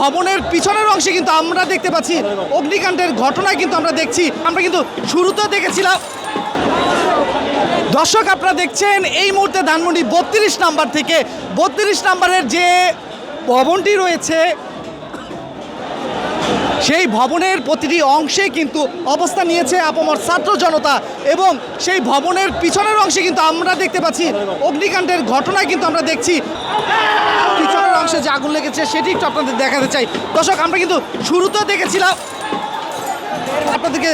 ভবনের পিছনের অংশে কিন্তু আমরা দেখতে পাচ্ছি অগ্নিকাণ্ডের ঘটনা কিন্তু আমরা দেখছি। আমরা কিন্তু শুরুতেও দেখেছিলাম। দর্শক, আপনারা দেখছেন এই মুহূর্তে ধানমন্ডি বত্রিশ নাম্বার থেকে। বত্রিশ নাম্বারের যে ভবনটি রয়েছে, সেই ভবনের প্রতিটি অংশে কিন্তু অবস্থান নিয়েছে আপমর ছাত্র জনতা এবং সেই ভবনের পিছনের অংশে কিন্তু আমরা দেখতে পাচ্ছি অগ্নিকাণ্ডের ঘটনা কিন্তু আমরা দেখছি অংশে যে আগুন লেগেছে সেটি একটু আপনাদের দেখাতে চাই। দর্শক, আমরা কিন্তু শুরুতে দেখেছিলাম, আপনাদেরকে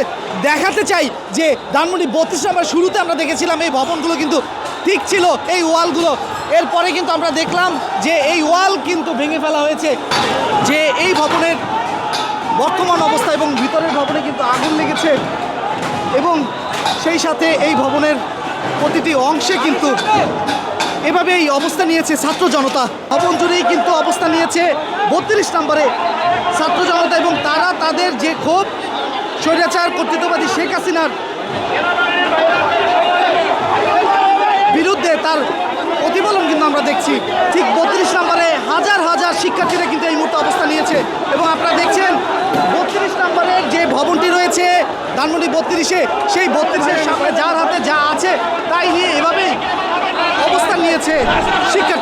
দেখাতে চাই যে ধানমন্ডি বত্রিশ নাম্বার শুরুতে আমরা দেখেছিলাম এই ভবনগুলো কিন্তু ঠিক ছিল, এই ওয়ালগুলো। এরপরে কিন্তু আমরা দেখলাম যে এই ওয়াল কিন্তু ভেঙে ফেলা হয়েছে, যে এই ভবনের বর্তমান অবস্থা এবং ভিতরের ভবনে কিন্তু আগুন লেগেছে এবং সেই সাথে এই ভবনের প্রতিটি অংশে কিন্তু এভাবে এই অবস্থা নিয়েছে ছাত্র জনতা। ভবন জুড়েই কিন্তু অবস্থা নিয়েছে বত্রিশ নম্বরে ছাত্র জনতা এবং তারা তাদের যে ক্ষোভ, স্বৈরাচার, কর্তৃত্ববাদী শেখ হাসিনার বিরুদ্ধে তার প্রতিফলন কিন্তু আমরা দেখছি। ঠিক বত্রিশ নম্বরে হাজার হাজার শিক্ষার্থীরা কিন্তু এই মুহূর্তে অবস্থা নিয়েছে এবং আপনারা দেখছেন বত্রিশ নম্বরের যে ভবনটি রয়েছে, ধানমন্ডি বত্রিশে, সেই বত্রিশের সামনে যার হাতে যা আছে তাই নিয়ে এভাবেই অবস্থান নিয়েছে। শিক্ষা